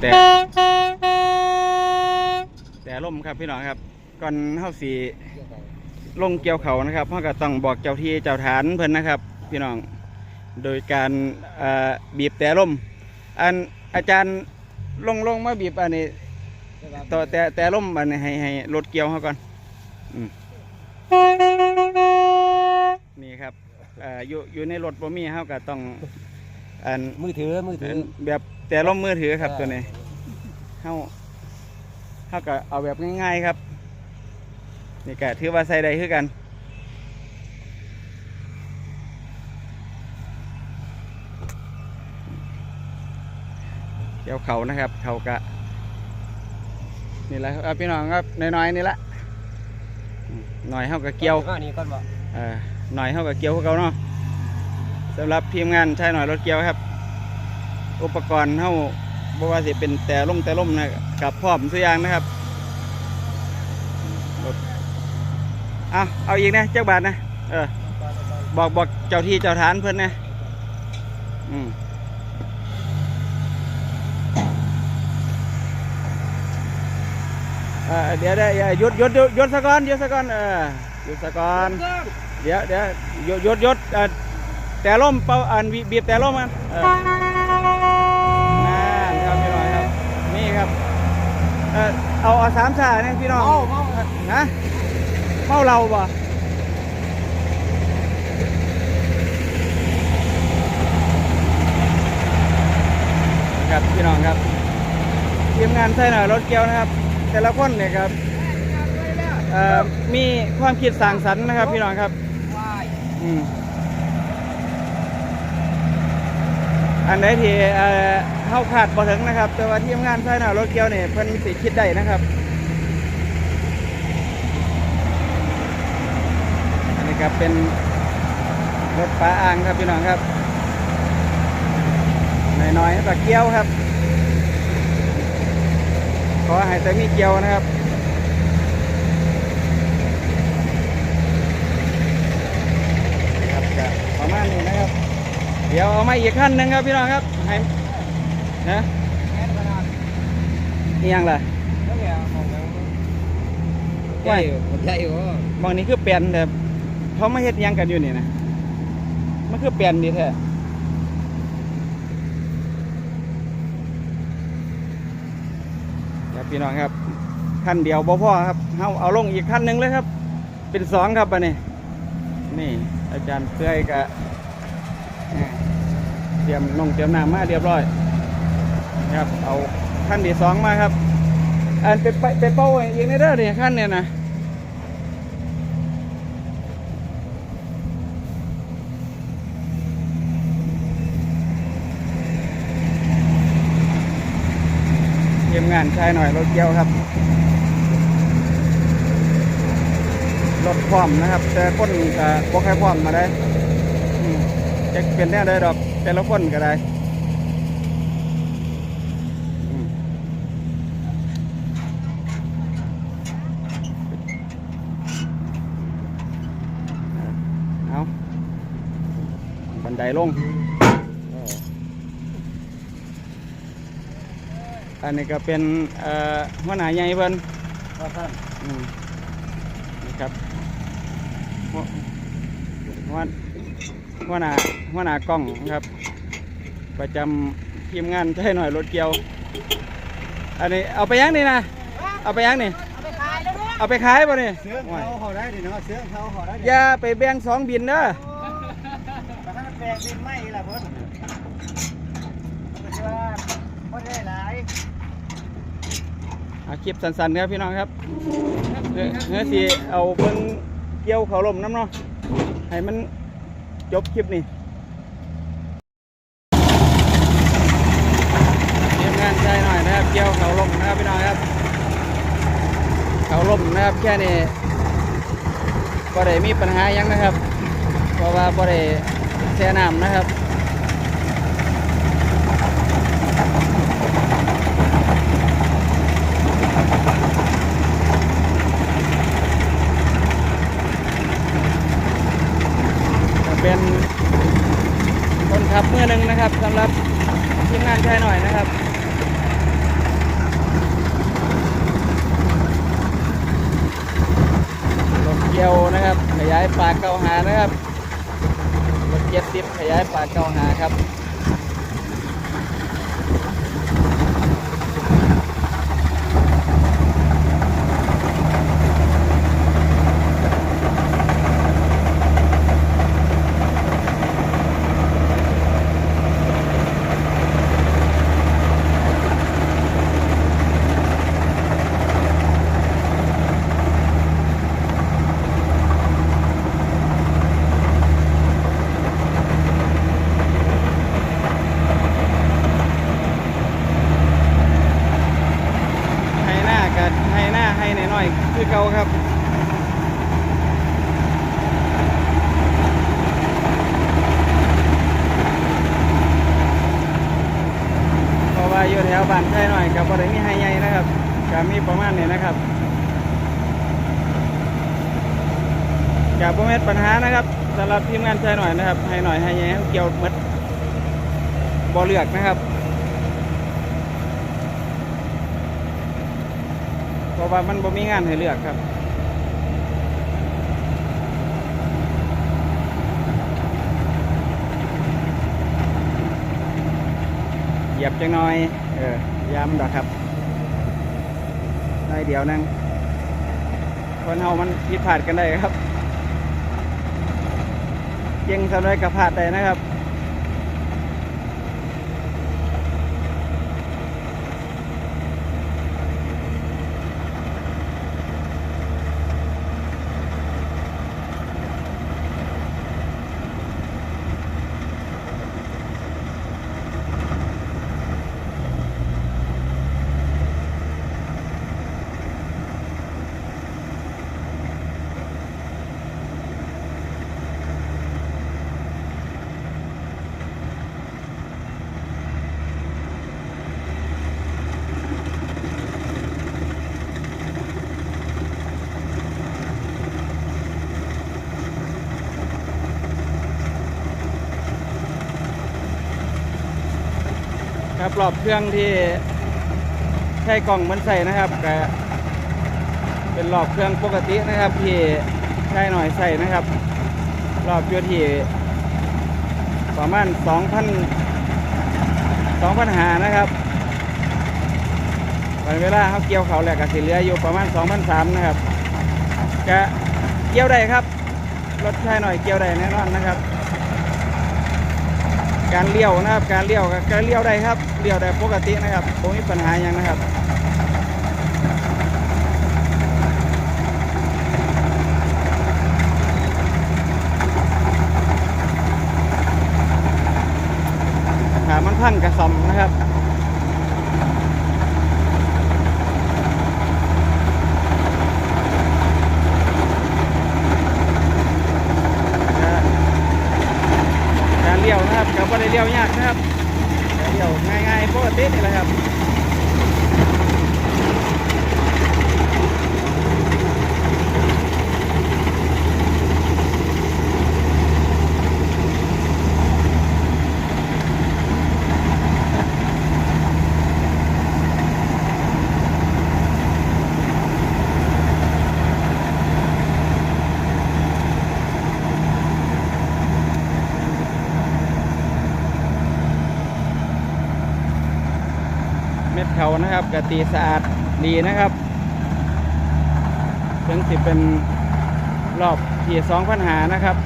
แต่แต่ล่มครับพี่น้องครับก่อนเฮาสีลงเกี่ยวเขานะครับเฮาก็ต้องบอกเจ้าที่เจ้าฐานเพิ่นนะครับ พี่น้องโดยการเอ่อบีบแต่ล่มอันอาจารย์ลงลงมาบีบอันนี้ต่อแต่แต่ล่มอันนี้ให้ให้รถเกี่ยวเขาก่อนอืมนี่ครับเอ่ออยู่อยู่ในรถบ่มีเฮาก็ต้องอันมือถือมือถือแบบ แต่ล่มมือถือครับตัวนี้เฮาเฮาก็เอาแบบง่ายๆครับ นี่ก็ถือว่าใส่ได้คือกัน เกี่ยวเขานะครับ เขากะนี่แหละครับเอาพี่น้องครับน้อยๆนี่ละอืมหน่อยเฮาก็เกี่ยวข้านี้ก่อนบ่เอ่อหน่อยเท่ากับเกี่ยวพวกเขาเนาะสำหรับทีมงานใช้หน่อยรถเกี่ยวครับ อุปกรณ์เท่าบว่าสิเป็นแต่ล่มแต่ล่มนะกับพร้อมทุยางนะครับเอาเอาอีกนะเจ้าบาทนะเออบอกบอกเจ้าที่เจ้าฐานเพื่อนนะอืมเดี๋ยวได้ย่าหยุดหยุดหยุดยุดสะก่อนหยุดสะก่อนเออหยุดสะก่อนเดี๋ยวเดี๋ยวหยดหยดหยดแต่ล่มเป่าอันบีบแต่ล่มมันเออนั่น ออเอาเอาสามชาเนี่ยพี่น้อง เมาเมานะเมาเราบ่ครับพี่น้องครับทีมงานใช่หน่อยรถเกียวนะครับ แต่ละคนเนี่ยครับเอ่อมีความคิดสร้างสรรค์นะครับ พี่น้องครับวายอืมอันไหนที่เอ่อ เข้าขาดบ่ถึงนะครับ แต่ว่าทีมงานใช้หน่อยรถเกียวเนี่ยเพิ่นสิคิดได้นะครับอันนี้ครับเป็นรถปลาอ่างครับพี่น้องครับน้อยๆตะเกียวครับ ขอให้แต่มีเกียวนะครับครับประมาณนี้นะครับ เดี๋ยวเอามาอีกขั้นหนึ่งครับพี่น้องครับให้ นะแอนขนาดนี่ยังล่ะแล้วแกของยังใหญ่ใหญ่กว่าบางนี้คือเปลี่ยนแต่เขามาเฮ็ดหยังกันอยู่นี่นะมันคือเปลี่ยนดีแท้ครับพี่น้องครับขั้นเดียวบ่พอครับเอาเอาลงอีกขั้นหนึ่งเลยครับ เป็นสองครับอันนี้นี่ อาจารย์เตื้อยกะเตรียมนงเตรียมน้ำมาเรียบร้อย ครับเอาขั้นที่สองมาครับ อันเป็นไปเป็นเป้าอีกในเด้เนี่ยขั้นเนี่ยนะเยี่ยมงานชายหน่อยรถเกี่ยวครับรถพร้อมนะครับ แต่คนก็บ่ใครพร้อมมาได้จะเป็นแน่ได้ดอกแต่ละคนก็ได้อืมเอาบัน ไดลงเอออันนี้ก็เป็นเอ่อหัวหน้าใหญ่เพิ่นว่าท่านอืมนี่ครับหัวหัวหัวหน้าหัวหน้ากล้องนะครับ ประจำทีมงานใช้หน่อยรถเกียว อันนี้เอาไปยังนี่นะเอาไปยังนี่เอาไปขายแล้วด้วยเอาไปขายป่ะนี่เสื้อเขาเขาได้ดิเนาะเสื้อเขาเขาได้อย่าไปแบ่งสองบินเด้อ แปลงดินไหมล่ะเพิ่นก็สิว่าบ่ได้หลายอาคลิปสั้นๆครับพี่น้องครับเนื้อเนื้อสีเอาเบิ่งเกี่ยวเขาลมน้ำเนาะให้มันจบคลิปนี่ทียมงานใช้หน่อยนะครับเกี่ยวเขาลมนะครับพี่น้องครับ เขาลมนะครับแค่นี้ก็ได้มีปัญหายังนะครับ เพราะว่าก็ได้ แช่น้ำนะครับเป็นคนขับเมื่อนึงนะครับสำหรับทีมงานชายหน่อยนะครับรถเกียวนะครับ ขยายปากเก่าหานะครับ เจ็ดสิบขยายปากเก้าหาครับ ให้หน้ากับให้หน้าให้หน่อยๆคือเก่าครับ เพราะว่า อยู่แถวบ้านใช่หน่อยกับบริมีให้ใหญ่นะครับกับมีประมาณนี้นะครับกับประเม็ดปัญหานะครับสำหรับทีมงานใช่หน่อยนะครับ ให้หน่อยให้ใหญ่เกี่ยวหมดบ่เลือกนะครับเพราะว่ามันบ่มีงานให้เลือกครับเหยียบจังหน่อย เออยามดอกครับได้เดียวนั่งคนเฮามันผิดพลาดกันได้ครับเก่งสำหรับกับพลาดได้นะครับ ครับรอบเครื่องที่ใช้กล่องมันใส่นะครับก็เป็นรอบเครื่องปกตินะครับที่ใช้หน่อยใส่นะครับ รอบอยู่ที่ประมาณ2,000 2,000หานะครับวันเวลาเขาเกี่ยวเขาแหละก็สิเหลืออยู่ประมาณ2,003นะครับก็เกี่ยวได้ครับรถใช้หน่อยเกี่ยวได้แน่นอนนะครับ การเลี้ยวนะครับ การเลี้ยวการเลี้ยวได้ครับเลี้ยวได้ปกตินะครับไม่มีปัญหาอย่างนะครับมมันพังกระซอมนะครับ การเลี้ยว เดียวยากนะครับเดียวง่ายๆปกตินี่แหละครับ นะครับกะตีสะอาดดีนะครับ ถึงสิเป็นรอบที่สองพันหานะครับ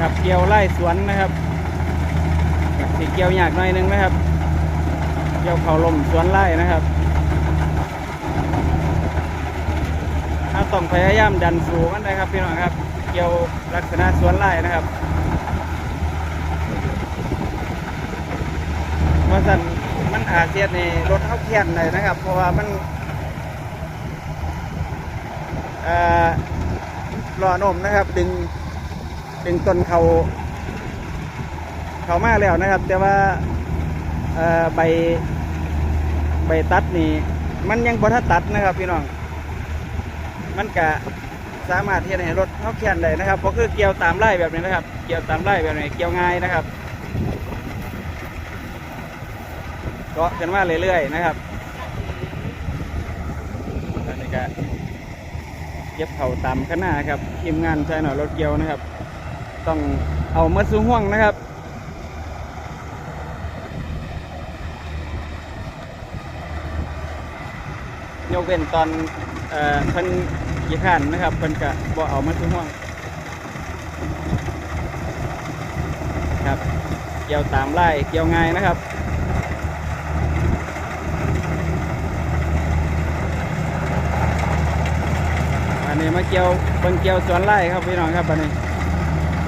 ครับเกี่ยวไล่สวนนะครับสีเกี่ยวยากหน่อยหนึงนะครับ เกี่ยวเขาลมสวนไล่นะครับถ้าต้องพยายามดันสูงกันนะครับพี่น้องครับ เกี่ยวลักษณะสวนไล่นะครับเพราะฉะนั้นมันอาเซียนในรถเขาเทียนเลยนะครับ เพราะว่ามันเอ่อนมนะครับ ดึง ดึงต้นเขาเขามากแล้วนะครับ แต่ว่าใบใบตัดนี่มันยังบทันตัดนะครับพี่น้อง มันกะสามารถที่จะให้รถเขาแข่นได้นะครับก็คือเกี่ยวตามไล่แบบนี้นะครับ เกี่ยวตามไล่แบบนี้เกี่ยวง่ายนะครับเกาะกันมาเรื่อยๆนะครับอันนี้ก็เก็บเข่าตามข้างหน้าครับทีมงานใช้หน่อยรถเกี่ยวนะครับ ต้องเอามัดสูงห่วงนะครับยกเว้นตอนเอ่อเพิ่นยี่ขันนะครับเพิ่นกะบ่เอามาทุ่ห่วงครับเกี่ยวตามไล่เกี่ยวง่ายนะครับอันนี้มาเกี่ยวเพิ่นเกี่ยวสวนไร่ครับพี่น้องครับอันนี้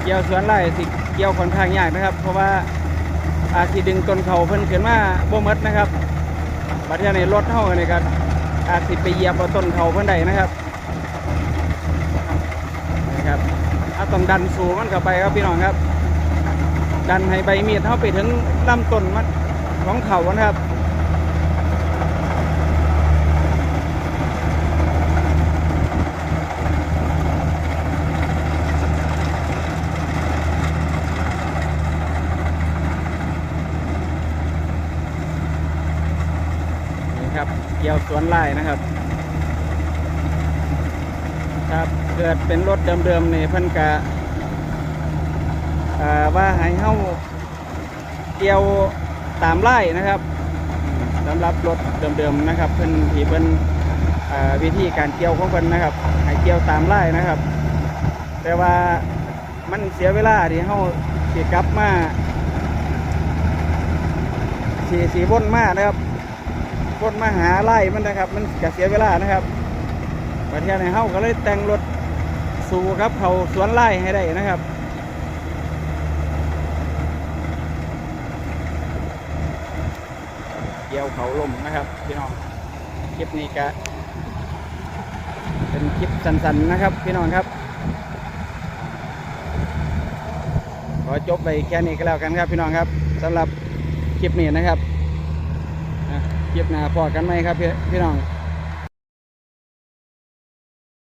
เกี่ยวสวนไร่สิเกี่ยวค่อนข้างยากนะครับ เพราะว่าอาจสิดึงต้นเขาเพิ่นขึ้นมาบ่หมดนะครับบัดเดี๋ยวนี้รถเฮากันี่ก็อาจสิไปเหยียบเอาต้นเขาเพิ่นได้นะครับนะครับเอาต้องดันสูงมันเข้าไปครับพี่น้องครับ ดันให้ใบมีดเฮาไปถึงลำต้นมันของเขานะครับ ครับ เกี่ยวสวนไร่นะครับ ครับเกิดเป็นรถเดิมๆนี่เพิ่นกะว่าให้เฮาเกี่ยวตามไร่นะครับสำหรับรถเดิมๆนะครับเพิ่นที่เพิ่นวิธีการเกี่ยวของเพิ่นนะครับให้เกี่ยวตามไร่นะครับ แต่ว่ามันเสียเวลาที่เฮาสิกลับมาสีสีวนมากนะครับ คนมาหาไล่มันนะครับ มันกเสียเวลานะครับประเทศในเฮาก็เลยแต่งรถสู่ครับเขาสวนไล่ให้ได้นะครับเกี่ยวเขาลมนะครับพี่น้องคลิปนี้ก็เป็นคลิปสั้นๆนะครับ พี่น้องครับขอจบไปแค่นี้ก็แล้วกันครับพี่น้องครับสำหรับคลิปนี้นะครับ คลิปหน้าพอกันไหมครับพี่พี่น้อง